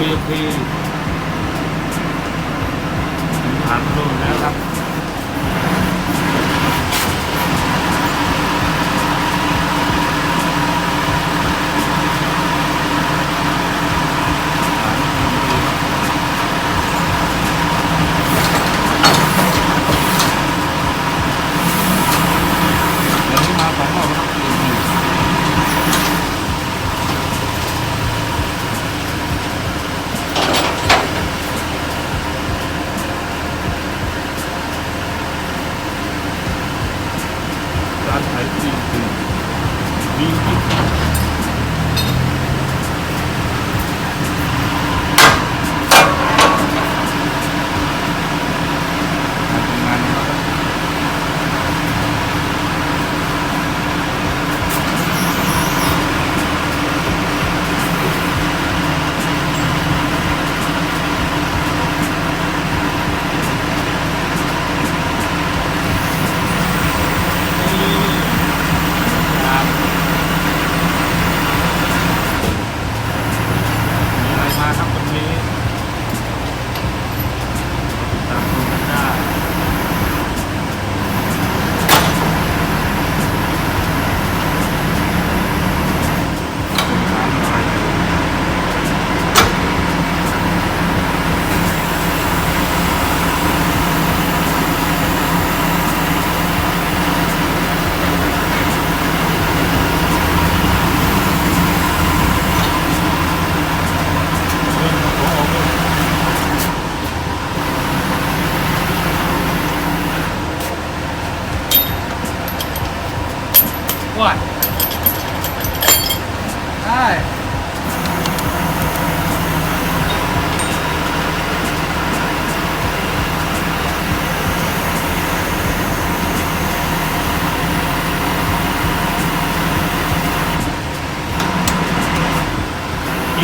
BMP ฐานโดนแล้วครับเดี๋ยวนี้มาสองรอบแล้ว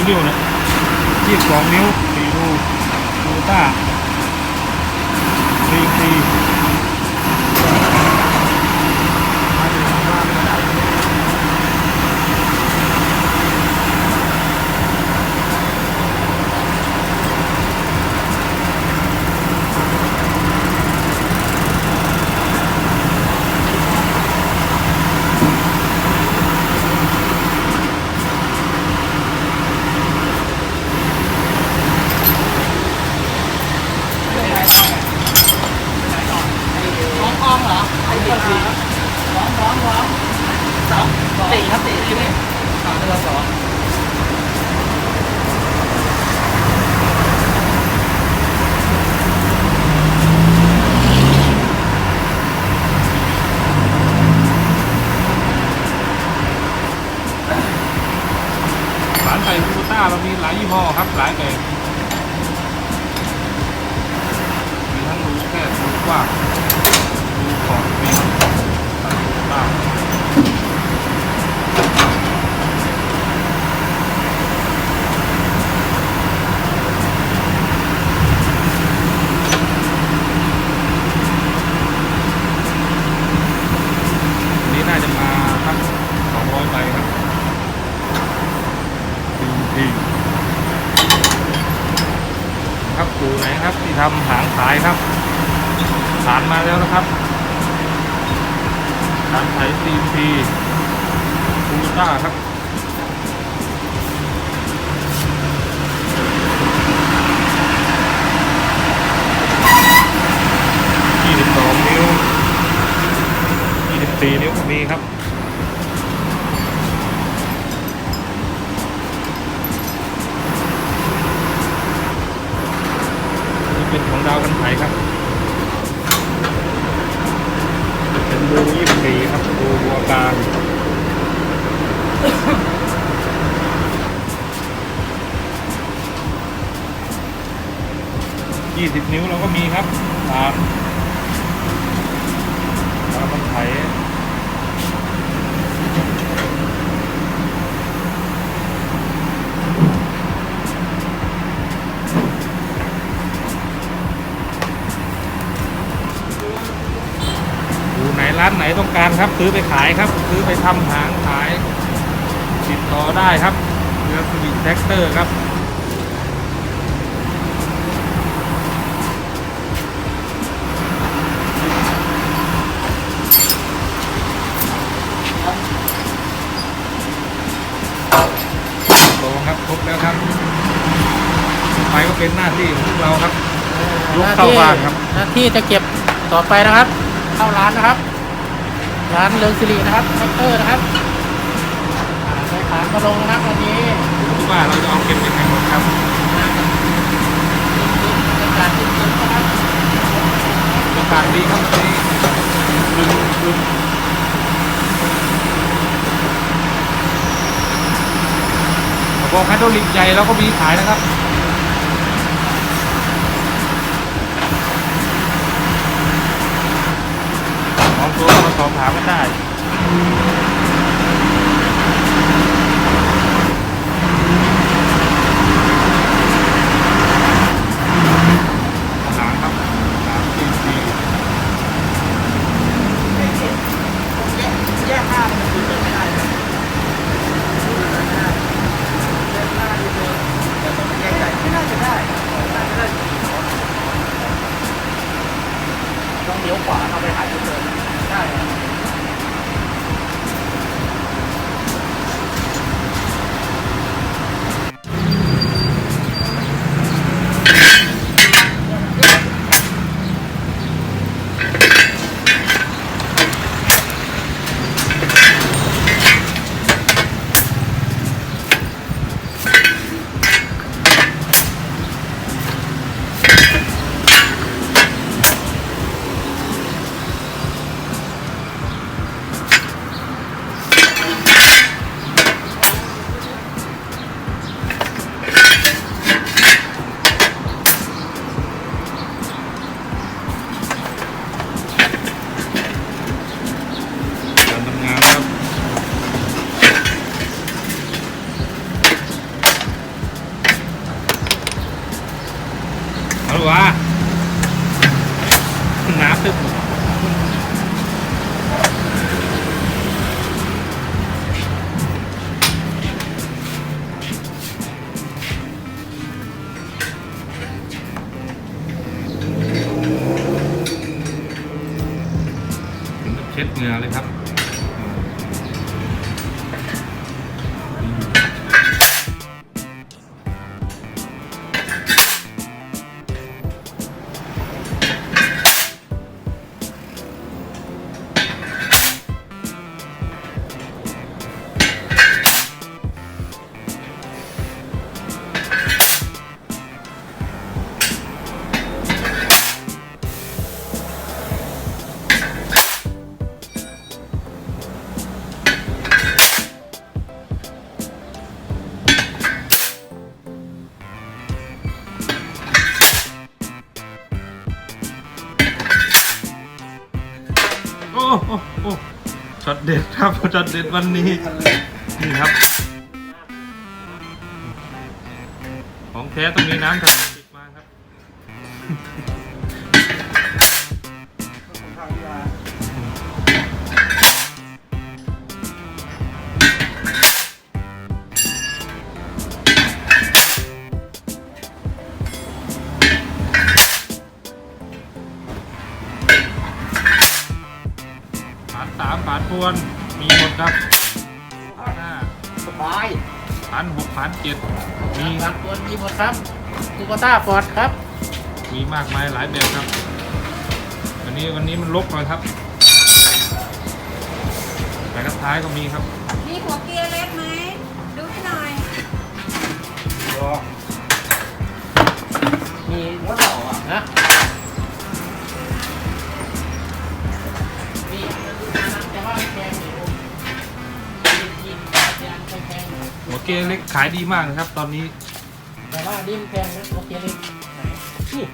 นิ้วนะยี่สิบสองนิ้วสี่รูดูต้าสี่สี่มาถึงบ้านแล้วร้านไก่คู ต้าเรามีหลายยี่ห้อครับหลายแบบมีทั้งรูแคบรูกว้างรูขอบมีตัดรูบ้างอันนี้น่าจะมาทั้ง200ใบครับ จริงๆ ครับปู่ไหนครับ ที่ทำหางขายครับผ่านมาแล้วนะครับหางขายซีพีคูต้าครับยี่สิบสองนิ้วยี่สิบสี่นิ้วมีครับ เป็นของดาวกันไถครับ เป็นบูยี่สิบสี่ครับบูบัวกลางยี่สิบนิ้วเราก็มีครับตามดาวกันไถ ร้านไหนต้องการครับ ซื้อไปขายครับ ซื้อไปทำหางขาย ติดต่อได้ครับเรือสวิตแท็กเตอร์ครับครับคบแล้วครับไปก็เป็นหน้าที่ของเราครับ ยกเข้าบ้านครับ หน้าที่จะเก็บต่อไปนะครับ เข้าร้านนะครับ ร้านเรืองสิรินะครับแท็กเตอร์นะครับอ่าไปขานมาลงนะครับวันนี้คิดว่าเราจะเอาเก็บยังไงหมดครับบรรยากาศที่สุดนะครับอากาศดีครับวันนี้ดึงดึงกระบอกไฮดรอลิกใหญ่เราก็มีขายนะครับ ของตัวก็มา สอบถามกันได้ เช็ดเหงื่อเลยครับ เด็ดครับช็อตเด็ดวันนี้นี่ครับ ของแท้ต้องมีน้ำกับ สามฐานทวนมีหมดครับฐานห้าสบายฐานหกฐานเจ็ดมีมีครับตัวมีหมดครับตูกต้าฟอร์ดครับ มีมากมายหลายแบบครับ วันนี้วันนี้มันลกหน่อยครับแต่กระท้ายก็มีครับ มีหัวเกียร์เล็กไหม ดูให้หน่อยมีหัวเต่าอะนะ เกเล็กขายดีมากนะครับ ตอนนี้แต่ว่านี่มันแพงนะโอเคเลยไหนนี่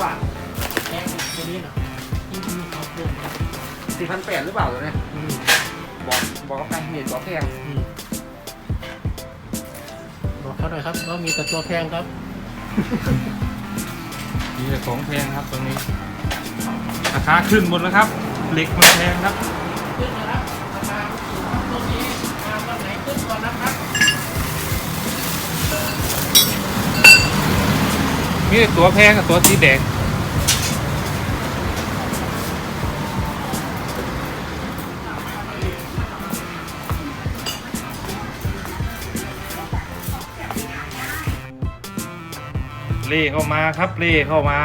บาทแพงตัวนี้หน่อยนี่มีเขาเพิ่มสี่พันแปดหรือเปล่าตัวเนี้ยอืมบอกบอกกับใครเห็นบอกแพงอืมบอกเขาหน่อยครับว่ามีแต่ตัวแพงครับมีแต่ของแพงครับตรงนี้ราคาขึ้นหมดแล้วครับเหล็กมันแพงครับ ขึ้นนะครับ มีตัวแพงกับตัวสีแดงเล่เข้ามาครับเล่เข้ามา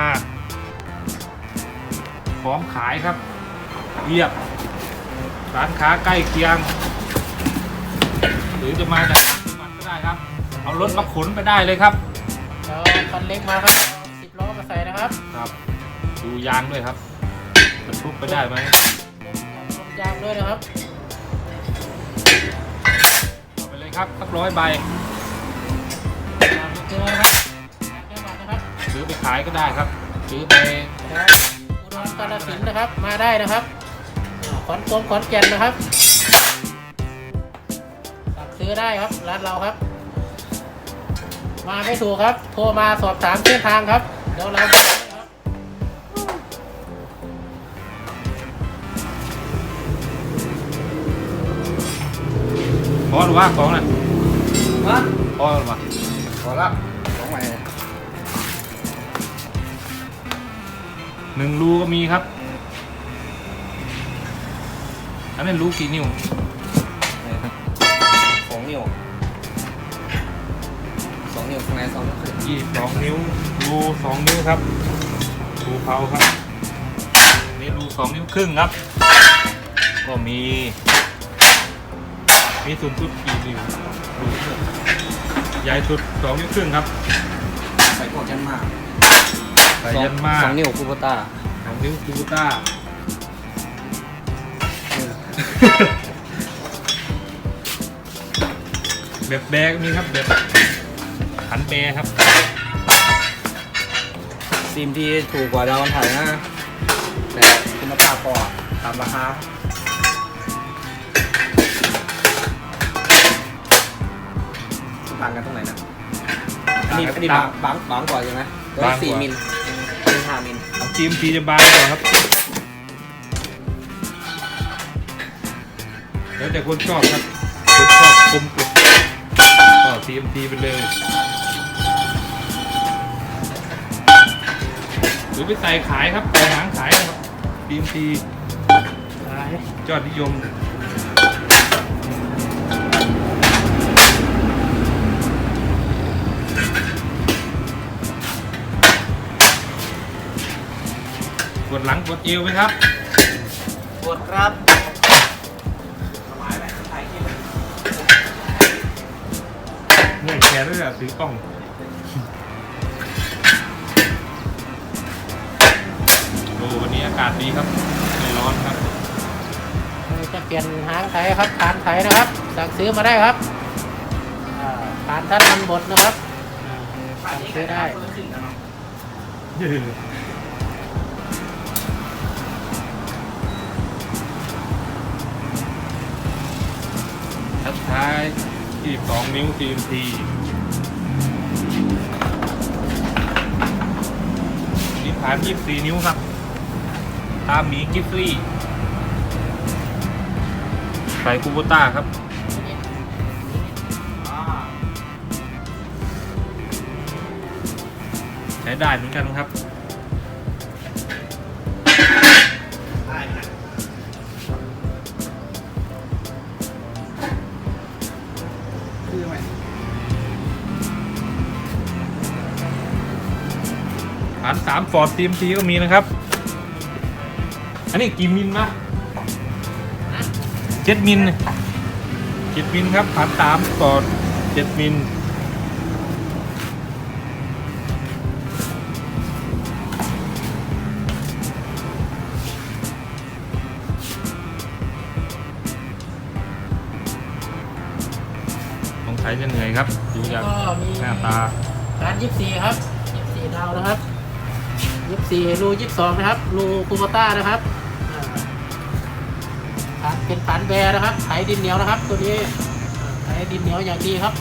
พร้อมขายครับเรียบร้านค้าใกล้เคียง รือจะมาจากจังหวัดก็ได้ครับ เอารถมาขนไปได้เลยครับเดี๋ยวคันเล็กมาครับสิบล้อมาใส่นะครับครับ ดูยางด้วยครับบรรทุกไปได้ไหมลมยางด้วยนะครับเอาไปเลยครับสักร้อยใบตามเจอนะครับแค่บาทนะครับซื้อไปขายก็ได้ครับซื้อไปแล้วอุดรกาฬสินธุ์นะครับมาได้นะครับอ่าขอนกลมขอนแก่นนะครับสั่ง ซื้อได้ครับ ร้านเราครับ มาไม่ถูกครับ โทรมาสอบถามเส้นทางครับ เดี๋ยวเราบอกให้ครับพอหรือว่าของน่ะฮะพอหรือว่าพอละของใหม่หนึ่งรูก็มีครับอันนั้นรูกี่นิ้วสอง นิ้วสองนิ้วข้างในสองนิ้วครึ่งยี่สองนิ้วรูสองนิ้วครับรูเผาครับนี่รูสองนิ้วครึ่งครับ ก็มีมีสูงสุดกี่นิ้วรูใหญ่สุดสองนิ้วครึ่งครับใส่พวกยันมาใส่ยันมาสองนิ้วคูโบต้าสองนิ้วคูบูต้า แบบแบกมีครับแบบหันแบครับซีมที่ถูกกว่าดาวน์ถ่ายนะ แต่คุณภาพก็ตามราคาต่างกันตรงไหนนะอันนี้อันนี้บางบางบางกว่าใช่ไหมตัวนี้สี่มิลตัวนี้ห้ามิลของทีมทีจะบางกว่าครับแล้วแต่คนชอบครับ ก็ทีมทีไปเลยหรือไปใส่ขายครับใส่หางขายนะครับทีมทีขายยอดนิยมกดหลังกดเอวไหมครับปวดครับ เมื่อยแขนด้วยอะถือกล้องโอ้วันนี้อากาศดีครับไม่ร้อนครับเราจะเปลี่ยนหางไถครับผ่านไถนะครับ สั่งซื้อมาได้ครับอ่าผ่านท่านมันบดนะครับอ่าสั่งซื้อได้ทักท้าย 22 นิ้ว TMT าน24 นิ้วครับ ตามหมีกิฟฟี่ใส่คูโบต้าครับใช้ได้เหมือนกันครับ 3 Ford TMT ก็มีนะครับ อันนี้กี่มิลมะเจ็ดมิลเจ็ดมิลครับสามสามฟอร์ดเจ็ดมิลสงสัยจะเหนื่อยครับดูจากหน้าตาร้านยี่สิบสี่ครับยี่สิบสี่ดาวนะครับ ยี่สี่รูยี่สองนะครับรูคูโบต้านะครับอ่าฐานเป็นฐานแบร์นะครับไถดินเหนียวนะครับ ตัวนี้ไถดินเหนียวอย่างดีครับ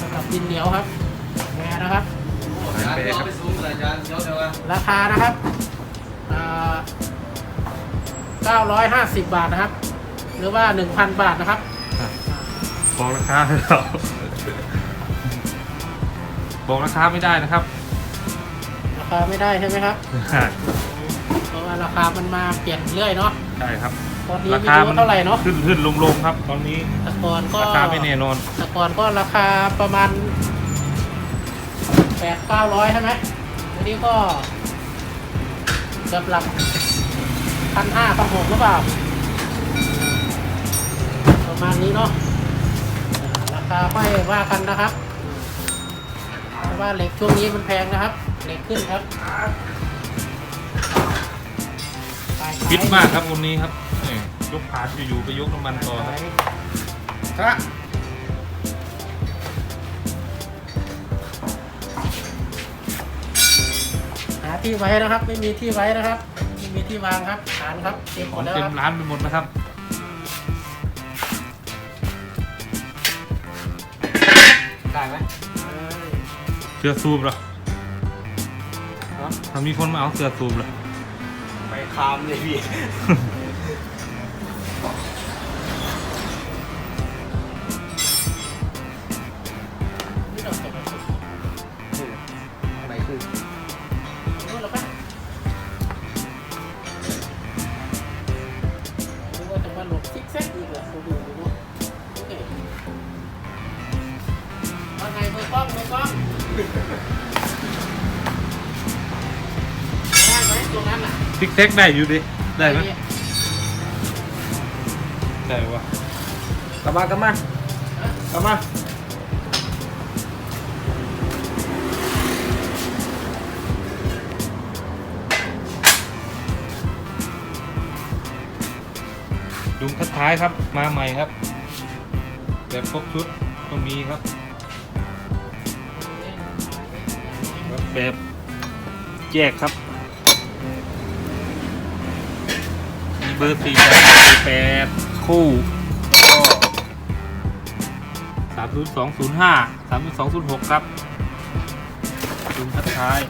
สำหรับดินเหนียวครับแบร์นะครับหายไปครับไปซูมเลยอาจารย์เดี๋ยวเดี๋ยวว่าราคานะครับอ่า950 บาทนะครับ หรือว่า 1,000 บาทนะครับบอกราคาให้เราบอกราคาไม่ได้นะครับรา คาไม่ได้ใช่ไหมครับเพราะว่าราคามันมาเปลี่ยนเรื่อยเนาะ ใช่ครับตอนนี้ราไม่คารู้มันเท่าไหร่เนาะ ขึ้นขึ้นลงลงครับ ตอนนี้แต่ก่อนก็ราคาไม่แน่นอนแต่ก่อนก็ราคาประมาณแปดเก้าร้อยใช่ไหมอันนี้ก็เกือบหลักพันห้าพันหกหรือเปล่า ประมาณนี้เนาะอ่าราคาค่อยว่ากันนะครับ เพราะว่าเหล็กช่วงนี้มันแพงนะครับ เหล็กขึ้นครับขายขายฟิตมากครับวันนี้ครับนี่ยกผาดอยู่ๆไปยกน้ำมันต่อครับครับหาที่ไว้นะครับ ไม่มีที่ไว้นะครับไม่มีที่วางครับฐานครับเต็มหขมองดแล้วเต็คมรับร้านไปหมดนะครับ ได้ไหมเสือซูบเหรอ ฮะถ้ามีคนมาเอาเสือซูบเหรอไปคามเลยพี่นี่เราเก็บไว้ก่อนอะไรคือรู้แล้วปะรู้ว่าจะมาหลบซิกแซกอีกเหรอดูดูดูโอเคว่าไงมือกล้องมือกล้อง ตรงนั้นอะซิกแซกได้อยู่ดิ ได้ไหมได้วะกลับมากลับมากลับมาดุมคัดท้ายครับมาใหม่ครับ แบบครบชุดก็มีครับ แบบแยกครับ เบอร์สี่แปดสี่แปดคู่ก็สามศูนย์สองศูนย์ห้าสามศูนย์สองศูนย์หกครับดุมคัดท้าย